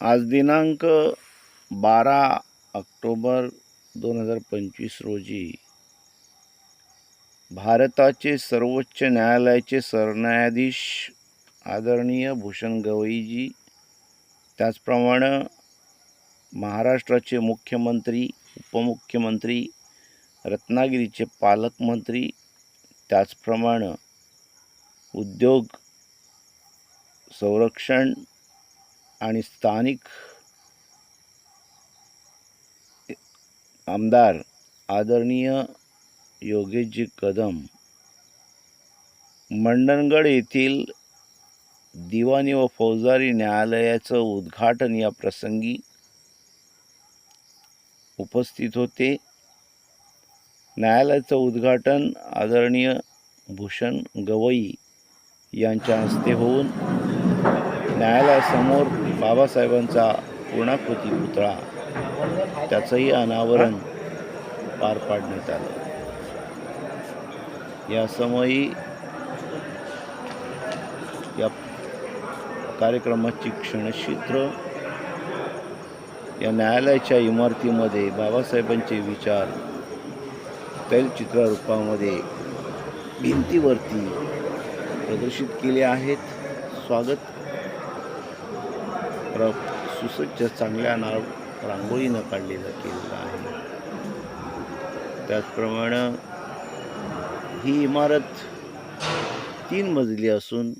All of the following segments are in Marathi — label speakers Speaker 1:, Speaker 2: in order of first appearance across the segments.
Speaker 1: आज दिनांक बारा ऑक्टोबर दोन हजार पंचवीस रोजी भारताचे सर्वोच्च न्यायालयाचे सरन्यायाधीश आदरणीय भूषण गवईजी त्याचप्रमाणे महाराष्ट्राचे मुख्यमंत्री उपमुख्यमंत्री रत्नागिरीचे पालकमंत्री त्याचप्रमाणे उद्योग संरक्षण आणि स्थानिक आमदार आदरणीय योगेशजी कदम मंडणगड येथील दिवाणी व फौजदारी न्यायालयाचं उद्घाटन या प्रसंगी उपस्थित होते. न्यायालयाचं उद्घाटन आदरणीय भूषण गवई यांच्या हस्ते होऊन न्यायालयासमोर बाबासाहेबांचा पूर्णाकृती पुतळा त्याचंही अनावरण पार पाडण्यात आलं. यासमयी या कार्यक्रमाची क्षणचित्र या न्यायालयाच्या इमारतीमध्ये बाबासाहेबांचे विचार तैलचित्ररूपामध्ये भिंतीवरती प्रदर्शित केले आहेत. स्वागत प्र सुसज्ज चांगल्या ना रांगोळीनं काढलेला केलेला आहे. त्याचप्रमाणे ही इमारत तीन मजली असून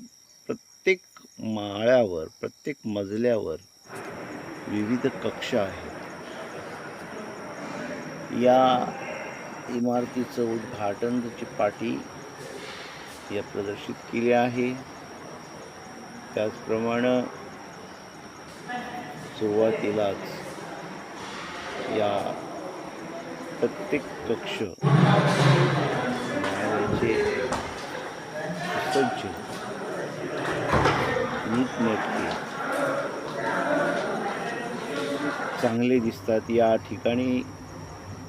Speaker 1: प्रत्येक माळ्यावर प्रत्येक मजल्यावर विविध कक्ष आहेत. या इमारतीचं उद्घाटन त्याची पाठी या प्रदर्शित केली आहे. त्याचप्रमाणे सुरुवातीलाच या प्रत्येक कक्ष न्यायालयाचे सज्ज नीटनेटके चांगले दिसतात या ठिकाणी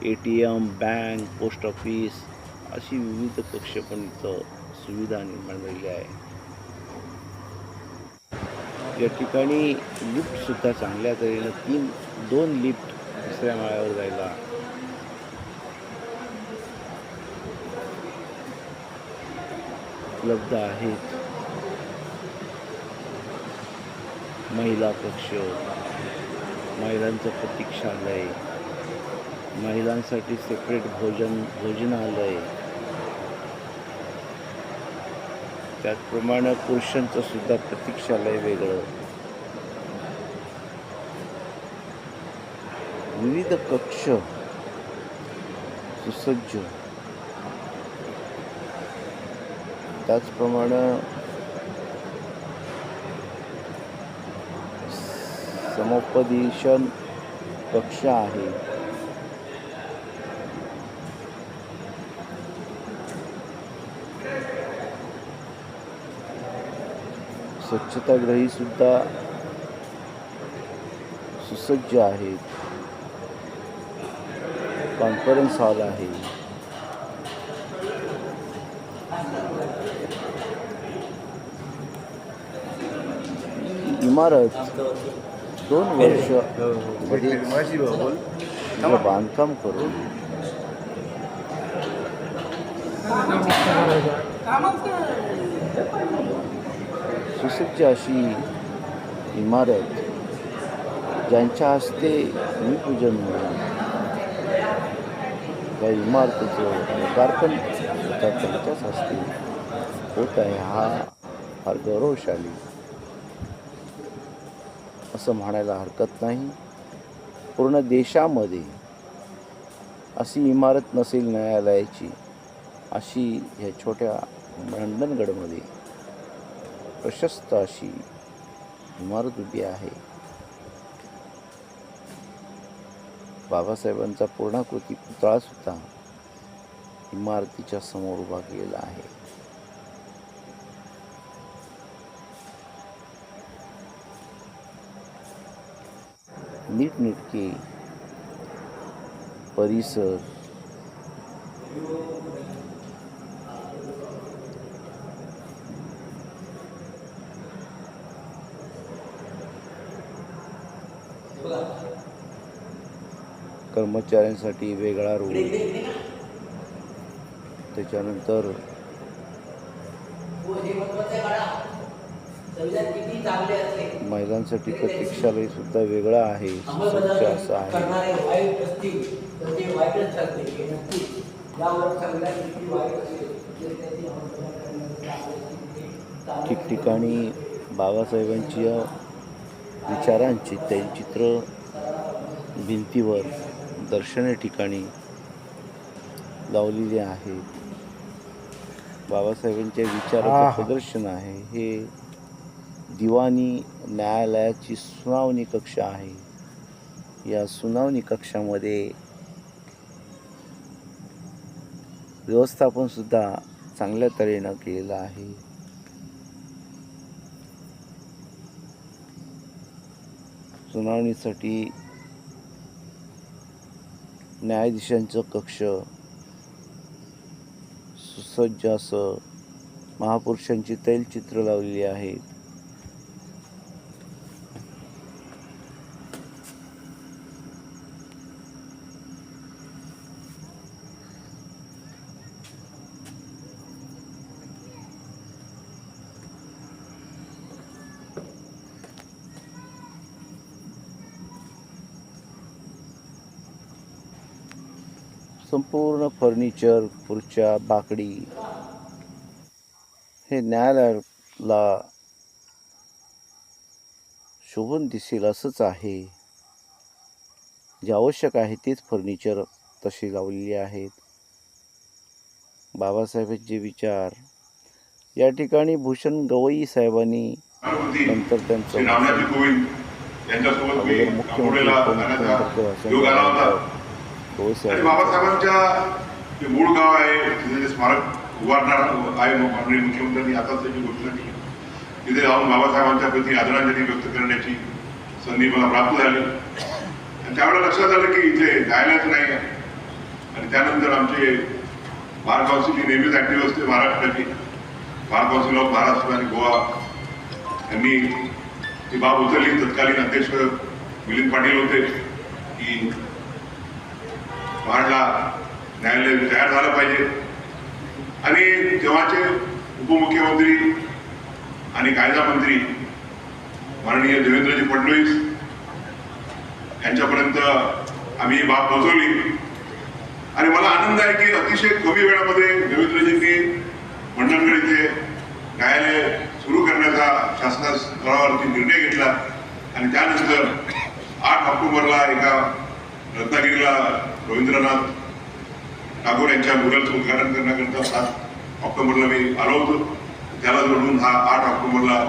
Speaker 1: A T M bank post office अशी विविध कक्ष पण इथं सुविधा निर्माण झालेली आहे या ठिकाणी लिफ्टसुद्धा चांगल्या तऱ्हेनं तीन दोन लिफ्ट दुसऱ्या माळ्यावर जायला. उपलब्ध आहेत. महिला कक्ष महिलांचं प्रतीक्षालय. महिलांसाठी सेपरेट भोजन भोजनालय. त्याचप्रमाणे पुरुषांचं सुद्धा प्रतीक्षालय वेगळं विविध कक्ष सुसज्ज. त्याचप्रमाणे समुपदेशन कक्ष आहे. स्वच्छतागृही सुद्धा सुसज्ज आहेत कॉन्फरन्स हॉल आहे. इमारत दोन वर्ष बांधकाम करून सुसज्ज अशी इमारत ज्यांच्या हस्ते भूमिपूजन म्हणून इमारतीचं लोकार्पण सुद्धा त्यांच्याच हस्ते होत आहे. हा फार गौरवशाली असं म्हणायला हरकत नाही. पूर्ण देशामध्ये अशी इमारत नसेल न्यायालयाची अशी ह्या छोट्या मंडणगडमध्ये प्रशस्त अशी इमारत उभी आहे. बाबासाहेबांचा पूर्णाकृती पुतळा सुद्धा इमारतीच्या समोर उभा केलेला आहे. नीटनेटके परिसर कर्मचाऱ्यांसाठी वेगळा रूम त्याच्यानंतर महिलांसाठी प्रतीक्षालय सुद्धा वेगळं आहे. सुसज्ज असं ठिकठिकाणी बाबासाहेबांची या विचारांची चित्र भिंतीवर दर्शनीय ठिकाणी लावलेली आहेत बाबासाहेबांच्या विचाराचं प्रदर्शन आहे. हे दिवाणी न्यायालयाची सुनावणी कक्ष आहे. या सुनावणी कक्षामध्ये व्यवस्थापन सुद्धा चांगल्या तऱ्हेनं केलेलं आहे. सुनावणीसाठी न्यायाधीशांचं कक्ष सुसज्ज असं महापुरुषांची तैलचित्र लावलेली आहेत संपूर्ण फर्निचर खुर्च्या बाकडी हे न्यायालयाला शोभून दिसेल असंच आहे. जे आवश्यक आहे तेच फर्निचर तसे लावलेले आहेत. बाबासाहेबांचे विचार. या ठिकाणी भूषण गवई साहेबांनी नंतर त्यांचं मुख्यमंत्री
Speaker 2: पुण्याला
Speaker 1: उपमुख्यमंत्र्यांचं
Speaker 2: आणि बाबासाहेबांच्या जे मूळ गाव आहे तिथे जे स्मारक उभारणार आहे माननीय मुख्यमंत्र्यांनी आताच त्याची घोषणा केली तिथे जाऊन बाबासाहेबांच्या प्रती आदरांजली व्यक्त करण्याची संधी मला प्राप्त झाली. आणि त्यावेळेला लक्षात आलं की इथे जायलाच नाही आणि त्यानंतर आमचे बार काउन्सिल नेहमीच ॲक्टिव्ह असते महाराष्ट्राची. बार काउन्सिल ऑफ महाराष्ट्र आणि गोवा यांनी ती बाब उचलली. तत्कालीन अध्यक्ष मिलिंद पाटील होते की महाडला न्यायालय तयार झालं पाहिजे. आणि तेव्हाचे उपमुख्यमंत्री आणि कायदा मंत्री माननीय देवेंद्रजी फडणवीस यांच्यापर्यंत आम्ही ही बाब पोहोचवली. आणि मला आनंद आहे की अतिशय कमी वेळामध्ये देवेंद्रजींनी मंडणगड इथे न्यायालय सुरू करण्याचा शासना स्तरावरती निर्णय घेतला. आणि त्यानंतर आठ ऑक्टोबरला एका रत्नागिरीला रवींद्रनाथ टागोर यांच्या मुलाचं उद्घाटन करण्याकरिता सात ऑक्टोबरला मी आलो होतो त्याला जोडून हा आठ ऑक्टोबरला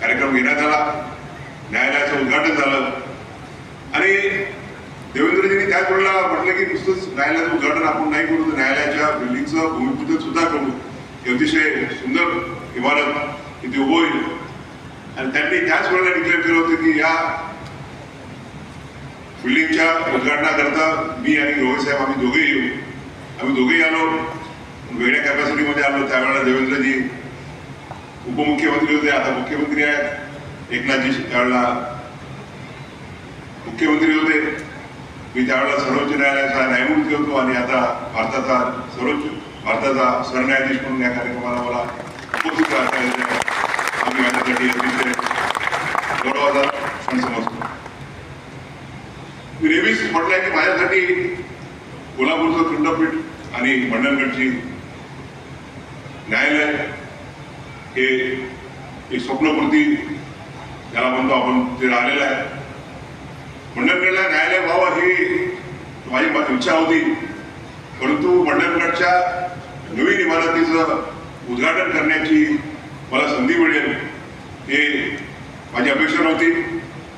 Speaker 2: कार्यक्रम घेण्यात आला. न्यायालयाचं उद्घाटन झालं. आणि देवेंद्रजींनी त्याच वेळेला म्हटलं की नुसतंच न्यायालयाचं उद्घाटन आपण नाही करू तर न्यायालयाच्या बिल्डिंगचं भूमिपूजन सुद्धा करू. अतिशय सुंदर इमारत इथे उभं होईल. आणि त्यांनी त्याच वेळेला डिक्लेअर केलं होतं की या बिल्डिंगच्या उद्घाटनाकरता मी आणि रोहित साहेब आम्ही दोघेही येऊ. आम्ही दोघेही आलो. वेगळ्या कॅपॅसिटीमध्ये आलो. त्यावेळेला देवेंद्रजी उपमुख्यमंत्री होते. आता मुख्यमंत्री आहेत. एकनाथजी त्यावेळेला मुख्यमंत्री होते. मी त्यावेळेला सर्वोच्च न्यायालयाचा न्यायमूर्ती होतो आणि आता भारताचा सर्वोच्च भारताचा सरन्यायाधीश म्हणून या कार्यक्रमाला मला उपस्थित आम्ही माझ्यासाठी अतिशय गौरवाचा सण समजतो. मी नेहमीच म्हटलंय की माझ्यासाठी कोल्हापूरचं खंडपीठ आणि मंडणगडची न्यायालय हे एक स्वप्नपूर्ती ज्याला म्हणतो आपण ते राहिलेलं आहे. मंडणगडला न्यायालय व्हावं ही माझी इच्छा होती. परंतु मंडणगडच्या नवीन इमारतीचं उद्घाटन करण्याची मला संधी मिळेल हे माझी अपेक्षा नव्हती.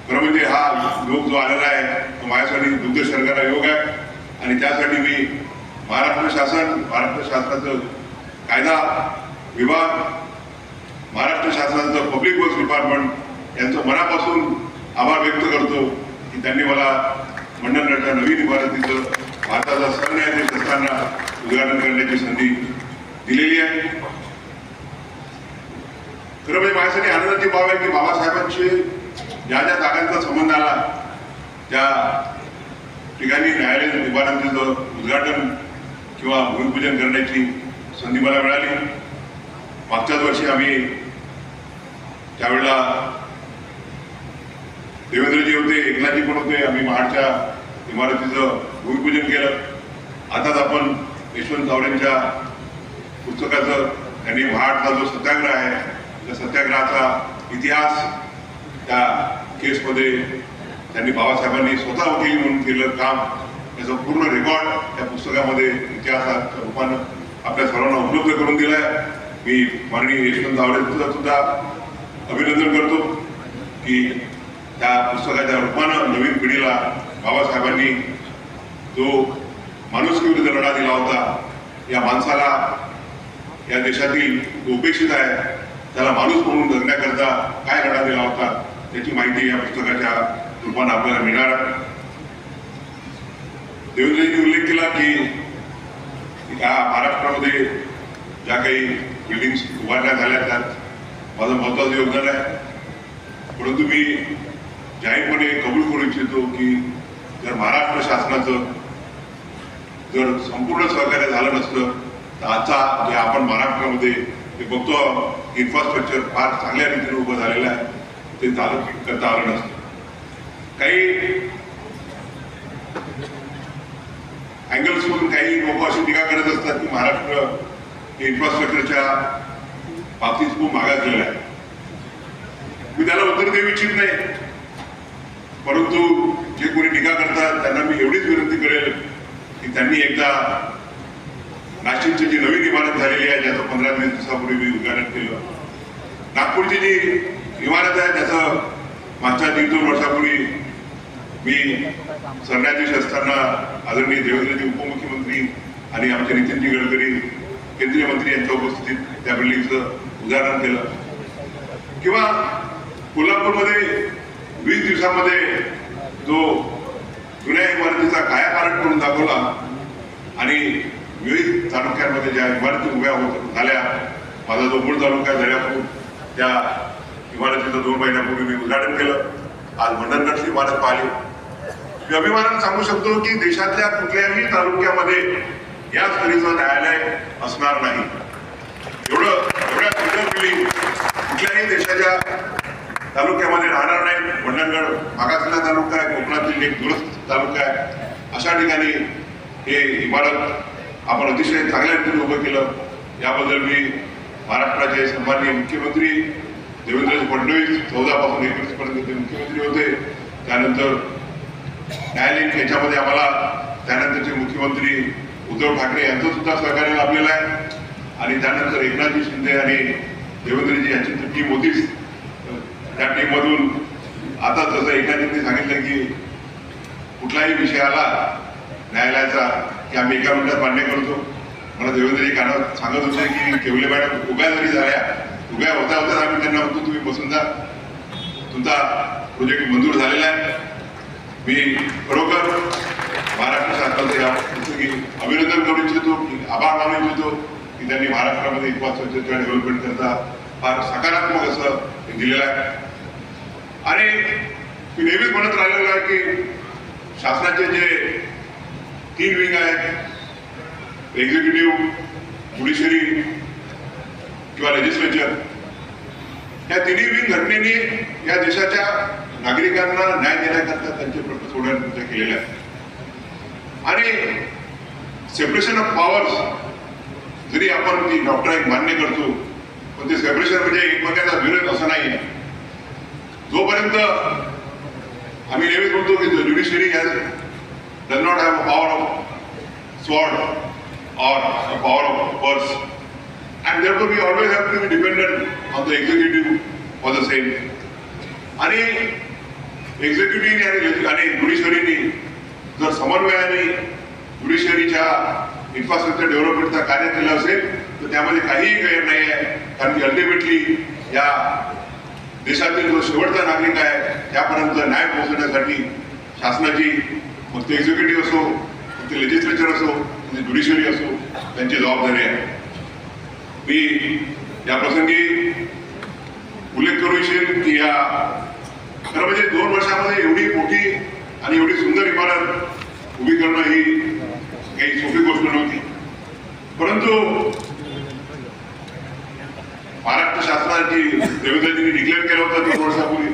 Speaker 2: खरं म्हणजे हा लोक जो आलेला आहे माझ्यासाठी दुग्ध शर्करा योग आहे. आणि त्यासाठी मी महाराष्ट्र शासन महाराष्ट्र शासनाचं कायदा विभाग महाराष्ट्र शासनाचं पब्लिक वर्क्स डिपार्टमेंट यांचं मनापासून आभार व्यक्त करतो की त्यांनी मला मंडळगडच्या नवीन इमारतीचं भारताचा सरन्यायाधीश असताना उद्घाटन करण्याची संधी दिलेली आहे. खरं म्हणजे माझ्यासाठी आनंदाची बाब आहे की बाबासाहेबांचे ज्या ज्या जागांचा संबंध आला त्या ठिकाणी न्यायालयीन इमारतीचं उद्घाटन किंवा भूमिपूजन करण्याची संधी मला मिळाली. मागच्याच वर्षी आम्ही त्यावेळेला देवेंद्रजी होते एकनाथजी पण होते आम्ही महाडच्या इमारतीचं भूमिपूजन केलं. आताच आपण यशवंत चावडेंच्या पुस्तकाचं त्यांनी महाडचा जो सत्याग्रह आहे त्या सत्याग्रहाचा इतिहास त्या केसमध्ये त्यांनी बाबासाहेबांनी स्वतः वकील म्हणून केलं काम त्याचं पूर्ण रेकॉर्ड त्या पुस्तकामध्ये इतिहासात रूपानं आपल्या सर्वांना उपलब्ध करून दिलाय. मी माननीय यशवंत चावडेंचं सुद्धा अभिनंदन करतो की त्या पुस्तकाच्या रूपानं नवीन पिढीला बाबासाहेबांनी जो माणुसकीविरुद्ध लढा दिला होता या माणसाला या देशातील जो उपेक्षित आहे त्याला माणूस म्हणून जगण्याकरता काय लढा दिला होता त्याची माहिती या पुस्तकाच्या रूपानं आपल्याला मिळणार. देवेंद्रजींनी उल्लेख केला की या महाराष्ट्रामध्ये ज्या काही बिल्डिंग्स उभारण्यात झाल्या त्यात माझं महत्वाचं योगदान आहे. परंतु मी जाहीरपणे कबूल करू इच्छितो की जर महाराष्ट्र शासनाचं जर संपूर्ण सहकार्य झालं नसतं तर आजचा जे आपण महाराष्ट्रामध्ये ते बघतो इन्फ्रास्ट्रक्चर फार चांगल्या रीतीने उभं झालेलं आहे ते चालू करता आलं नसतं. काही अँगल्समधून काही लोक अशी टीका करत असतात की महाराष्ट्र इन्फ्रास्ट्रक्चरच्या बाबतीत खूप मागास गेलेला आहे. मी त्याला उत्तर देऊ इच्छित नाही. परंतु जे कोणी टीका करतात त्यांना मी एवढीच विनंती करेल की त्यांनी एकदा नाशिकची जी नवीन इमारत झालेली आहे ज्याचं पंधरा वीस दिवसापूर्वी मी उद्घाटन केलं. नागपूरची जी इमारत आहे त्याचं मागच्या दीड दोन वर्षापूर्वी मी सरन्यायाधीश असताना आदरणीय देवेंद्रजी उपमुख्यमंत्री आणि आमचे नितीनजी गडकरी केंद्रीय मंत्री यांच्या उपस्थितीत त्या बिल्डिंगचं उदाहरण केलं. किंवा कोल्हापूरमध्ये वीस दिवसामध्ये जो जुन्या इमारतीचा कायापालट करून दाखवला आणि विविध तालुक्यांमध्ये ज्या इमारती उभ्या होत झाल्या माझा जो मूळ तालुका आहे त्या इमारतीचं दोन महिन्यापूर्वी मी उद्घाटन केलं. आज मंडनगडची इमारत पाहिली. मी अभिमानानं सांगू शकतो की देशातल्या कुठल्याही तालुक्यामध्ये या स्त्रीचं न्यायालय असणार नाही. एवढं एवढ्या सुंदर बिल्डिंग कुठल्याही देशाच्या तालुक्यामध्ये राहणार नाही मंडणगड मागासलेला तालुका आहे कोकणातील एक दुरस्त तालुका आहे. अशा ठिकाणी हे इमारत आपण अतिशय चांगल्या रीतीने उभं केलं. याबद्दल मी महाराष्ट्राचे सन्माननीय मुख्यमंत्री देवेंद्र फडणवीस चौदापासून एकवीसपर्यंत ते मुख्यमंत्री होते. त्यानंतर न्यायालयीन याच्यामध्ये आम्हाला त्यानंतरचे मुख्यमंत्री उद्धव ठाकरे यांचं सुद्धा सहकार्य लाभलेलं आहे. आणि त्यानंतर एकनाथजी शिंदे आणि देवेंद्रजी यांची टीम होतीच. त्या टीममधून आता जसं एकनाथजींनी सांगितलं की कुठलाही विषय आला न्यायालयाचा की आम्ही एका मिनिटात मान्य करतो. मला देवेंद्रजी कानात सांगत होते की केवले मॅडम उभ्या जरी झाल्या उभ्या होता होत्या आम्ही त्यांना म्हणतो तुम्ही बसून जा. तुमचा प्रोजेक्ट मंजूर झालेला आहे. मी खरोखर महाराष्ट्र शासनाचे या पुस्तकी अभिनंदन करू इच्छितो आभार मानू इच्छितो की त्यांनी महाराष्ट्रामध्ये इन्फ्रास्ट्रक्चरच्या डेव्हलपमेंट करता फार सकारात्मक असं दिलेलं आहे. आणि मी नेहमीच म्हणत राहिलेलो आहे की शासनाचे जे तीन विंग आहेत एक्झिक्युटिव्ह ज्युडिशरी किंवा लेजिस्लेचर या तिन्ही विंग घटनेने या देशाच्या नागरिकांना न्याय देण्याकरता त्यांचे प्रश्न सोडवण्याचा केलेल्या आहेत. आणि सेपरेशन ऑफ पॉवर्स जरी आपण ती डॉक्टर एक मान्य करतो पण ते सेपरेशन म्हणजे एकमेकांचा विरोध असं नाही जोपर्यंत आम्ही नेहमीच म्हणतो की judiciary has does not have a power of sword or a power of purse and there to be always have to be dependent on the executive for the same आणि एक्झिक्युटिव्ह आणि आणि जर समन्वयाने ज्युडिशरीच्या इन्फ्रास्ट्रक्चर डेव्हलपमेंटचा कार्य केलं असेल तर त्यामध्ये काहीही गैर नाही आहे. कारण की अल्टिमेटली या देशातील जो शेवटचा नागरिक आहे त्यापर्यंत न्याय पोहोचवण्यासाठी शासनाची मग ते एक्झिक्युटिव्ह असो मग ते लेजिस्लेचर असो मग ते ज्युडिशरी असो त्यांची जबाबदारी आहे. मी या प्रसंगी उल्लेख करू इच्छेन की या खरं म्हणजे दोन वर्षामध्ये एवढी मोठी आणि एवढी सुंदर इमारत उभी करणं ही काही सोपी गोष्ट नव्हती. परंतु महाराष्ट्र शासनाची देवेंद्रजींनी डिक्लेअर केलं होतं दोन वर्षापूर्वी.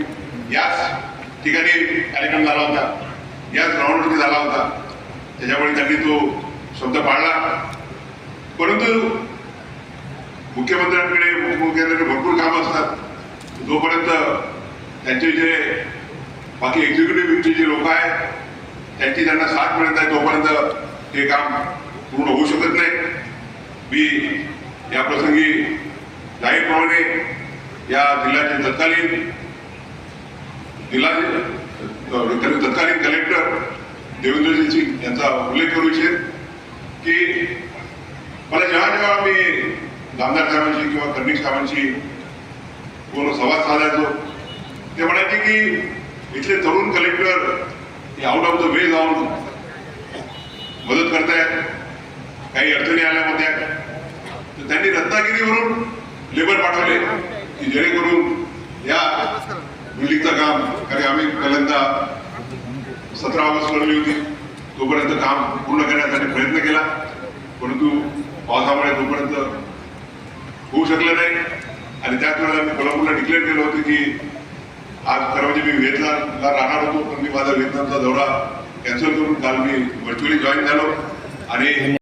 Speaker 2: याच ठिकाणी कार्यक्रम झाला होता. याच ग्राउंडवरती झाला होता. त्याच्यामुळे त्यांनी तो शब्द पाळला. परंतु मुख्यमंत्र्यांकडे उपमुख्यमंत्र्यांकडे भरपूर कामं असतात. जोपर्यंत त्यांचे जे बाकी एक्झिक्युटिव्हचे जे लोक आहेत त्यांची त्यांना साथ मिळत आहे तोपर्यंत हे काम पूर्ण होऊ शकत नाही. मी या प्रसंगी जाहीरप्रमाणे या जिल्ह्याचे तत्कालीन जिल्हा तत्कालीन कलेक्टर देवेंद्रजी सिंग यांचा उल्लेख करू इच्छित की मला जेव्हा जेव्हा मी नामदार साहेबांशी किंवा कर्णिक साहेबांशी पूर्ण संवाद साधायचो ते म्हणायचे की इथले तरुण कलेक्टर हे आउट ऑफ द वे जाऊन मदत करतायत. काही अडचणी आल्या होत्या. तर त्यांनी रत्नागिरीवरून लेबर पाठवले की जेणेकरून या बिल्डिंगचं काम कारण आम्ही पहिल्यांदा सतरा ऑगस्ट ठरवली होती. तोपर्यंत काम पूर्ण करण्यासाठी प्रयत्न केला. परंतु पावसामुळे तोपर्यंत होऊ शकलं नाही. आणि त्याच वेळेला मी कोल्हापूरला डिक्लेअर केलं होतं की आज खरं म्हणजे मी वेदला राहणार होतो पण मी माझा वेदनाचा दौरा कॅन्सल करून काल मी व्हर्च्युअली जॉईन झालो. आणि